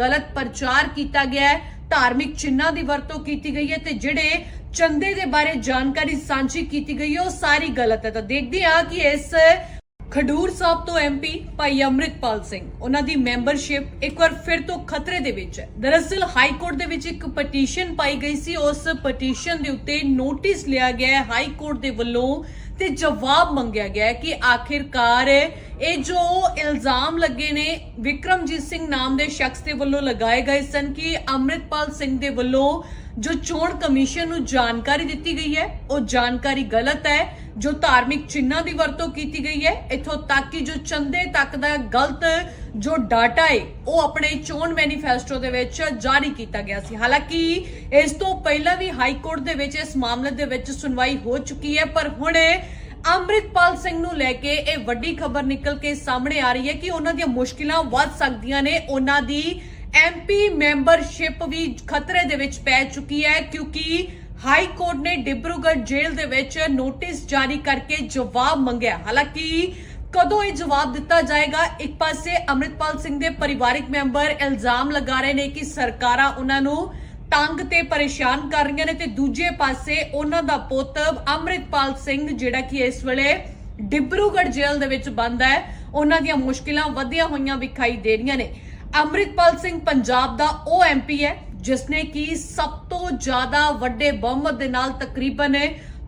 ਗਲਤ ਪ੍ਰਚਾਰ ਕੀਤਾ ਗਿਆ ਹੈ। ਧਾਰਮਿਕ ਚਿੰਨ੍ਹਾਂ ਦੀ ਵਰਤੋਂ ਕੀਤੀ ਗਈ ਹੈ ਤੇ ਜਿਹੜੇ ਚੰਦੇ ਦੇ ਬਾਰੇ ਜਾਣਕਾਰੀ ਸਾਂਝੀ ਕੀਤੀ ਗਈ ਹੈ, ਉਹ ਸਾਰੀ ਗਲਤ ਹੈ। ਤਾਂ ਦੇਖਦੇ ਹਾਂ ਕਿ ਇਸ ਖਡੂਰ ਸਾਹਿਬ ਤੋਂ ਐਮਪੀ ਭਾਈ ਅੰਮ੍ਰਿਤਪਾਲ ਸਿੰਘ, ਉਹਨਾਂ ਦੀ ਮੈਂਬਰਸ਼ਿਪ ਇੱਕ ਵਾਰ ਫਿਰ ਤੋਂ ਖਤਰੇ ਦੇ ਵਿੱਚ ਹੈ। ਦਰਅਸਲ ਹਾਈ ਕੋਰਟ ਦੇ ਵਿੱਚ ਇੱਕ ਪਟੀਸ਼ਨ ਪਾਈ ਗਈ ਸੀ। ਉਸ ਪਟੀਸ਼ਨ ਦੇ ਉੱਤੇ ਨੋਟਿਸ ਲਿਆ ਗਿਆ ਹੈ ਹਾਈ ਕੋਰਟ ਦੇ ਵੱਲੋਂ ਤੇ ਜਵਾਬ ਮੰਗਿਆ ਗਿਆ ਹੈ ਕਿ ਆਖਿਰਕਾਰ ਇਹ ਜੋ ਇਲਜ਼ਾਮ ਲੱਗੇ ਨੇ, ਵਿਕਰਮਜੀਤ ਸਿੰਘ ਨਾਮ ਦੇ ਸ਼ਖਸ ਦੇ ਵੱਲੋਂ ਲਗਾਏ ਗਏ ਸਨ ਕਿ ਅੰਮ੍ਰਿਤਪਾਲ ਸਿੰਘ ਦੇ ਵੱਲੋਂ ਜੋ ਚੋਣ ਕਮਿਸ਼ਨ ਨੂੰ ਜਾਣਕਾਰੀ ਦਿੱਤੀ ਗਈ ਹੈ, ਉਹ ਜਾਣਕਾਰੀ ਗਲਤ ਹੈ, ਜੋ ਧਾਰਮਿਕ ਚਿੰਨਾਂ ਦੀ ਵਰਤੋਂ ਕੀਤੀ ਗਈ ਹੈ, ਇਥੋਂ ਤੱਕ ਕਿ ਜੋ ਚੰਦੇ ਤੱਕ ਦਾ ਗਲਤ ਜੋ ਡਾਟਾ ਹੈ, ਉਹ ਆਪਣੇ ਚੋਣ ਮੈਨੀਫੈਸਟੋ ਦੇ ਵਿੱਚ ਜਾਰੀ ਕੀਤਾ ਗਿਆ ਸੀ। ਹਾਲਾਂਕਿ, ਇਸ ਤੋਂ ਪਹਿਲਾਂ ਵੀ ਹਾਈ ਕੋਰਟ ਦੇ ਵਿੱਚ ਇਸ ਮਾਮਲੇ ਦੇ ਵਿੱਚ ਸੁਣਵਾਈ ਹੋ ਚੁੱਕੀ ਹੈ, ਪਰ ਹੁਣ ਅੰਮ੍ਰਿਤਪਾਲ ਸਿੰਘ ਨੂੰ ਲੈ ਕੇ ਇਹ ਵੱਡੀ ਖਬਰ ਨਿਕਲ ਕੇ ਸਾਹਮਣੇ ਆ ਰਹੀ ਹੈ ਕਿ ਉਹਨਾਂ ਦੀਆਂ ਮੁਸ਼ਕਿਲਾਂ ਵੱਧ ਸਕਦੀਆਂ ਨੇ। ਉਹਨਾਂ ਦੀ ਐਮਪੀ ਮੈਂਬਰਸ਼ਿਪ ਵੀ ਖਤਰੇ ਦੇ ਵਿੱਚ ਪੈ ਚੁੱਕੀ ਹੈ ਕਿਉਂਕਿ ਹਾਈ ਕੋਰਟ ਨੇ ਡਿਬਰੂਗੜ੍ਹ ਜੇਲ੍ਹ ਦੇ ਵਿੱਚ ਨੋਟਿਸ ਜਾਰੀ ਕਰਕੇ ਜਵਾਬ ਮੰਗਿਆ। ਹਾਲਾਂਕਿ ਕਦੋਂ ਇਹ ਜਵਾਬ ਦਿੱਤਾ ਜਾਏਗਾ? ਇੱਕ ਪਾਸੇ ਅੰਮ੍ਰਿਤਪਾਲ ਸਿੰਘ ਦੇ ਪਰਿਵਾਰਕ ਮੈਂਬਰ ਇਲਜ਼ਾਮ ਲਗਾ ਰਹੇ ਨੇ ਕਿ ਸਰਕਾਰਾਂ ਉਹਨਾਂ ਨੂੰ ਤੰਗ ਤੇ ਪਰੇਸ਼ਾਨ ਕਰ ਰਹੀਆਂ ਨੇ ਤੇ ਦੂਜੇ ਪਾਸੇ ਉਹਨਾਂ ਦਾ ਪੁੱਤ ਅੰਮ੍ਰਿਤਪਾਲ ਸਿੰਘ, ਜਿਹੜਾ ਕਿ ਇਸ ਵੇਲੇ ਡਿਬਰੂਗੜ੍ਹ ਜੇਲ੍ਹ ਦੇ ਵਿੱਚ ਬੰਦ ਹੈ। ਉਹਨਾਂ ਦੀਆਂ ਮੁਸ਼ਕਿਲਾਂ ਵਧੀਆਂ ਹੋਈਆਂ ਵਿਖਾਈ ਦੇ ਰਹੀਆਂ ਨੇ। ਅੰਮ੍ਰਿਤਪਾਲ ਸਿੰਘ ਪੰਜਾਬ ਦਾ ਉਹ ਐਮਪੀ ਹੈ, ਜਿਸਨੇ ਕਿ ਸਭ ਤੋਂ ਜ਼ਿਆਦਾ ਵੱਡੇ ਬਹੁਮਤ ਦੇ ਨਾਲ ਤਕਰੀਬਨ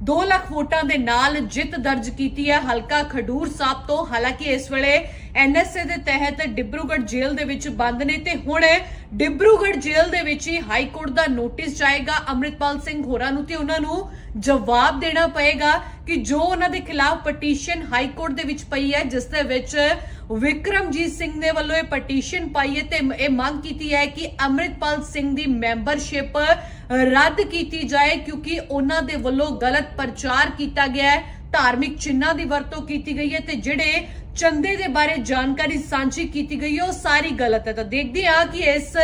2 ਲੱਖ ਵੋਟਾਂ ਦੇ ਨਾਲ ਜਿੱਤ ਦਰਜ ਕੀਤੀ ਹੈ। ਹਲਕਾ ਖਡੂਰ ਸਾਹਿਬ ਤੋਂ, ਹਾਲਾਂਕਿ ਇਸ ਵੇਲੇ ਐਨਐਸਏ ਦੇ ਤਹਿਤ ਡਿਬਰੂਗੜ੍ਹ ਜੇਲ੍ਹ ਦੇ ਵਿੱਚ ਬੰਦ ਨੇ ਤੇ ਹੁਣ ਡਿਬਰੂਗੜ੍ਹ ਜੇਲ੍ਹ ਦੇ ਵਿੱਚ ਹੀ ਹਾਈ ਕੋਰਟ ਦਾ ਨੋਟਿਸ ਜਾਏਗਾ। ਅੰਮ੍ਰਿਤਪਾਲ ਸਿੰਘ ਹੋਰਾਂ ਨੂੰ ਤੇ ਉਹਨਾਂ ਨੂੰ ਜਵਾਬ ਦੇਣਾ ਪਏਗਾ ਕਿ ਜੋ ਉਹਨਾਂ ਦੇ ਖਿਲਾਫ ਪਟੀਸ਼ਨ ਹਾਈ ਕੋਰਟ ਦੇ ਵਿੱਚ ਪਈ ਹੈ, ਜਿਸ ਦੇ ਵਿੱਚ ਵਿਕਰਮਜੀਤ ਸਿੰਘ ਨੇ ਵੱਲੋਂ ਇਹ ਪਟੀਸ਼ਨ ਪਾਈ ਹੈ ਤੇ ਇਹ ਮੰਗ ਕੀਤੀ ਹੈ ਕਿ ਅੰਮ੍ਰਿਤਪਾਲ ਸਿੰਘ ਦੀ ਮੈਂਬਰਸ਼ਿਪ ਰੱਦ ਕੀਤੀ ਜਾਏ, ਕਿਉਂਕਿ ਉਹਨਾਂ ਦੇ ਵੱਲੋਂ ਗਲਤ ਪ੍ਰਚਾਰ ਕੀਤਾ ਗਿਆ ਹੈ। ਧਾਰਮਿਕ ਚਿੰਨ੍ਹਾਂ ਦੀ ਵਰਤੋਂ ਕੀਤੀ ਗਈ ਹੈ ਤੇ ਜਿਹੜੇ ਚੰਦੇ ਦੇ ਬਾਰੇ ਜਾਣਕਾਰੀ ਸਾਂਝੀ ਕੀਤੀ ਗਈ ਹੈ ਉਹ ਸਾਰੀ ਗਲਤ ਹੈ। ਤਾਂ ਦੇਖਦੇ ਹਾਂ ਕਿ ਇਸ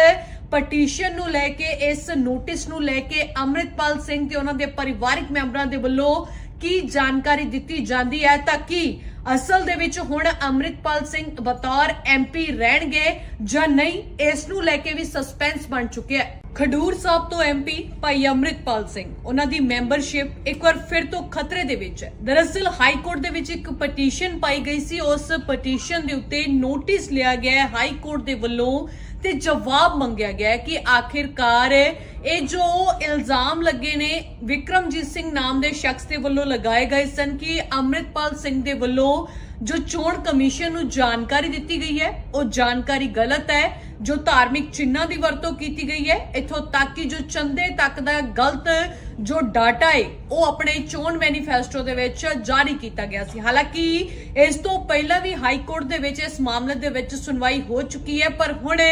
ਪਟੀਸ਼ਨ ਨੂੰ ਲੈ ਕੇ, ਇਸ ਨੋਟਿਸ ਨੂੰ ਲੈ ਕੇ ਅੰਮ੍ਰਿਤਪਾਲ ਸਿੰਘ ਤੇ ਉਹਨਾਂ ਦੇ ਪਰਿਵਾਰਕ ਮੈਂਬਰਾਂ ਦੇ ਵੱਲੋਂ ਕੀ ਜਾਣਕਾਰੀ ਦਿੱਤੀ ਜਾਂਦੀ ਹੈ ਤਾਂ ਕਿ ਅਸਲ ਦੇ ਵਿੱਚ ਹੁਣ ਅੰਮ੍ਰਿਤਪਾਲ ਸਿੰਘ ਬਤੌਰ ਐਮਪੀ ਰਹਿਣਗੇ ਜਾਂ ਨਹੀਂ, ਇਸ ਨੂੰ ਲੈ ਕੇ ਵੀ ਸਸਪੈਂਸ ਬਣ ਚੁੱਕਿਆ ਹੈ। ਖਡੂਰ ਸਾਹਿਬ ਤੋਂ ਐਮਪੀ ਭਾਈ ਅੰਮ੍ਰਿਤਪਾਲ ਸਿੰਘ, ਉਹਨਾਂ ਦੀ ਮੈਂਬਰਸ਼ਿਪ ਇੱਕ ਵਾਰ ਫਿਰ ਤੋਂ ਖਤਰੇ ਦੇ ਵਿੱਚ ਹੈ। ਦਰਅਸਲ ਹਾਈ ਕੋਰਟ ਦੇ ਵਿੱਚ ਇੱਕ ਪਟੀਸ਼ਨ ਪਾਈ ਗਈ ਸੀ, ਉਸ ਪਟੀਸ਼ਨ ਦੇ ਉੱਤੇ ਨੋਟਿਸ ਲਿਆ ਗਿਆ ਹੈ। ਹਾਈ ਕੋਰਟ ਦੇ ਵੱਲੋਂ ਤੇ ਜਵਾਬ ਮੰਗਿਆ ਗਿਆ ਕਿ ਆਖਿਰਕਾਰ ਇਹ ਜੋ ਇਲਜ਼ਾਮ ਲੱਗੇ ਨੇ, ਵਿਕਰਮਜੀਤ ਸਿੰਘ ਨਾਮ ਦੇ ਸ਼ਖਸ ਦੇ ਵੱਲੋਂ ਲਗਾਏ ਗਏ ਸਨ ਕਿ ਅੰਮ੍ਰਿਤਪਾਲ ਸਿੰਘ ਦੇ ਵੱਲੋਂ ਜੋ ਚੋਣ ਕਮਿਸ਼ਨ ਨੂੰ ਜਾਣਕਾਰੀ ਦਿੱਤੀ ਗਈ ਹੈ, ਉਹ ਜਾਣਕਾਰੀ ਗਲਤ ਹੈ, ਜੋ ਧਾਰਮਿਕ ਚਿੰਨਾਂ ਦੀ ਵਰਤੋਂ ਕੀਤੀ ਗਈ ਹੈ, ਇਥੋਂ ਤੱਕ ਕਿ ਜੋ ਚੰਦੇ ਤੱਕ ਦਾ ਗਲਤ ਜੋ ਡਾਟਾ ਹੈ, ਉਹ ਆਪਣੇ ਚੋਣ ਮੈਨੀਫੈਸਟੋ ਦੇ ਵਿੱਚ ਜਾਰੀ ਕੀਤਾ ਗਿਆ ਸੀ। ਹਾਲਾਂਕਿ, ਇਸ ਤੋਂ ਪਹਿਲਾਂ ਵੀ ਹਾਈ ਕੋਰਟ ਦੇ ਵਿੱਚ ਇਸ ਮਾਮਲੇ ਦੇ ਵਿੱਚ ਸੁਣਵਾਈ ਹੋ ਚੁੱਕੀ ਹੈ, ਪਰ ਹੁਣ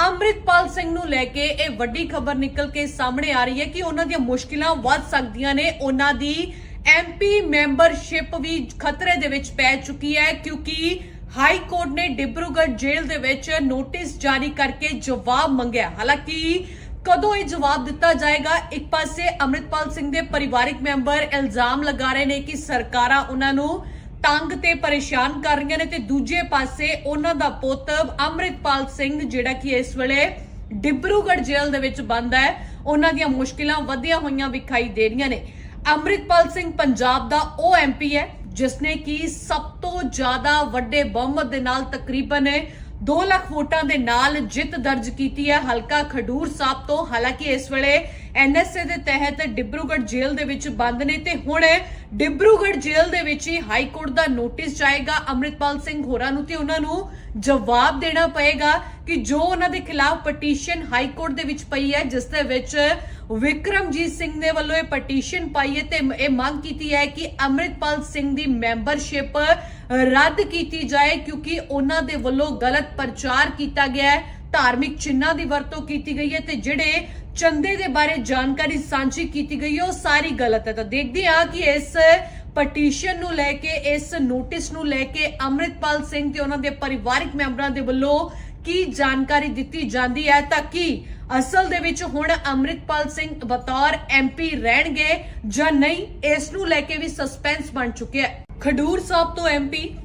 ਅੰਮ੍ਰਿਤਪਾਲ ਸਿੰਘ ਨੂੰ ਲੈ ਕੇ ਇਹ ਵੱਡੀ ਖਬਰ ਨਿਕਲ ਕੇ ਸਾਹਮਣੇ ਆ ਰਹੀ ਹੈ ਕਿ ਉਹਨਾਂ ਦੀਆਂ ਮੁਸ਼ਕਿਲਾਂ ਵੱਧ ਸਕਦੀਆਂ ਨੇ, ਉਹਨਾਂ ਦੀ ਐਮਪੀ ਮੈਂਬਰਸ਼ਿਪ ਵੀ ਖਤਰੇ ਦੇ ਵਿੱਚ ਪੈ ਚੁੱਕੀ ਹੈ ਕਿਉਂਕਿ ਹਾਈ ਕੋਰਟ ਨੇ ਡਿਬਰੂਗੜ੍ਹ ਜੇਲ੍ਹ ਦੇ ਵਿੱਚ ਨੋਟਿਸ ਜਾਰੀ ਕਰਕੇ ਜਵਾਬ ਮੰਗਿਆ। ਹਾਲਾਂਕਿ ਕਦੋਂ ਇਹ ਜਵਾਬ ਦਿੱਤਾ ਜਾਏਗਾ? ਇੱਕ ਪਾਸੇ ਅੰਮ੍ਰਿਤਪਾਲ ਸਿੰਘ ਦੇ ਪਰਿਵਾਰਕ ਮੈਂਬਰ ਇਲਜ਼ਾਮ ਲਗਾ ਰਹੇ ਨੇ ਕਿ ਸਰਕਾਰਾਂ ਉਹਨਾਂ ਨੂੰ ਤੰਗ ਤੇ ਪਰੇਸ਼ਾਨ ਕਰ ਰਹੀਆਂ ਨੇ ਤੇ ਦੂਜੇ ਪਾਸੇ ਉਹਨਾਂ ਦਾ ਪੁੱਤ ਅੰਮ੍ਰਿਤਪਾਲ ਸਿੰਘ, ਜਿਹੜਾ ਕਿ ਇਸ ਵੇਲੇ ਡਿਬਰੂਗੜ੍ਹ ਜੇਲ੍ਹ ਦੇ ਵਿੱਚ ਬੰਦ ਹੈ, ਉਹਨਾਂ ਦੀਆਂ ਮੁਸ਼ਕਿਲਾਂ ਵਧੀਆਂ ਹੋਈਆਂ ਵਿਖਾਈ ਦੇ ਰਹੀਆਂ ਨੇ। ਅੰਮ੍ਰਿਤਪਾਲ ਸਿੰਘ ਪੰਜਾਬ ਦਾ ਉਹ ਐਮਪੀ ਹੈ ਜਿਸ ਨੇ ਕਿ ਸਭ ਤੋਂ ਜ਼ਿਆਦਾ ਵੱਡੇ ਬਹੁਮਤ ਦੇ ਨਾਲ ਤਕਰੀਬਨ 2 ਲੱਖ ਵੋਟਾਂ ਦੇ ਨਾਲ ਜਿੱਤ ਦਰਜ ਕੀਤੀ ਹੈ। ਹਲਕਾ ਖਡੂਰ ਸਾਹਿਬ ਤੋਂ ਹਾਲਾਂਕਿ ਇਸ ਵੇਲੇ ਐਨਐਸਏ ਦੇ ਤਹਿਤ ਡਿਬਰੂਗੜ੍ਹ ਜੇਲ੍ਹ ਦੇ ਵਿੱਚ ਬੰਦ ਨੇ ਤੇ ਹੁਣ ਡਿਬਰੂਗੜ੍ਹ ਜੇਲ੍ਹ ਦੇ ਵਿੱਚ ਹੀ ਹਾਈ ਕੋਰਟ ਦਾ ਨੋਟਿਸ ਜਾਏਗਾ। ਅੰਮ੍ਰਿਤਪਾਲ ਸਿੰਘ ਹੋਰਾਂ ਨੂੰ ਤੇ ਉਹਨਾਂ ਨੂੰ ਜਵਾਬ ਦੇਣਾ ਪਏਗਾ ਕਿ ਜੋ ਉਹਨਾਂ ਦੇ ਖਿਲਾਫ ਪਟੀਸ਼ਨ ਹਾਈ ਕੋਰਟ ਦੇ ਵਿੱਚ ਪਈ ਹੈ, ਜਿਸ ਦੇ ਵਿੱਚ ਵਿਕਰਮਜੀਤ ਸਿੰਘ ਨੇ ਵੱਲੋਂ ਇਹ ਪਟੀਸ਼ਨ ਪਾਈ ਹੈ ਤੇ ਇਹ ਮੰਗ ਕੀਤੀ ਹੈ ਕਿ ਅੰਮ੍ਰਿਤਪਾਲ ਸਿੰਘ ਦੀ ਮੈਂਬਰਸ਼ਿਪ ਰੱਦ ਕੀਤੀ ਜਾਏ, ਕਿਉਂਕਿ ਉਹਨਾਂ ਦੇ ਵੱਲੋਂ ਗਲਤ ਪ੍ਰਚਾਰ ਕੀਤਾ ਗਿਆ ਹੈ। ਧਾਰਮਿਕ ਚਿੰਨਾਂ ਦੀ ਵਰਤੋਂ ਕੀਤੀ ਗਈ ਹੈ ਤੇ ਜਿਹੜੇ ਚੰਦੇ ਦੇ ਬਾਰੇ ਜਾਣਕਾਰੀ ਸਾਂਝੀ ਕੀਤੀ ਗਈ ਹੈ। ਉਹ ਸਾਰੀ ਗਲਤ ਹੈ। ਤਾਂ ਦੇਖਦੇ ਹਾਂ ਕਿ ਇਸ ਪਟੀਸ਼ਨ ਨੂੰ ਲੈ ਕੇ, ਇਸ ਨੋਟਿਸ ਨੂੰ ਲੈ ਕੇ ਅੰਮ੍ਰਿਤਪਾਲ ਸਿੰਘ ਤੇ ਉਹਨਾਂ ਦੇ ਪਰਿਵਾਰਕ ਮੈਂਬਰਾਂ ਦੇ ਵੱਲੋਂ ਕੀ ਜਾਣਕਾਰੀ ਦਿੱਤੀ ਜਾਂਦੀ ਹੈ? ਤਾਂ ਕਿ ਅਸਲ ਦੇ ਵਿੱਚ ਹੁਣ ਅੰਮ੍ਰਿਤਪਾਲ ਸਿੰਘ ਬਤੌਰ ਐਮਪੀ ਰਹਿਣਗੇ ਜਾਂ ਨਹੀਂ, ਇਸ ਨੂੰ ਲੈ ਕੇ ਵੀ ਸਸਪੈਂਸ ਬਣ ਚੁੱਕਿਆ ਖਡੂਰ ਸਾਹਿਬ ਤੋਂ ਐਮਪੀ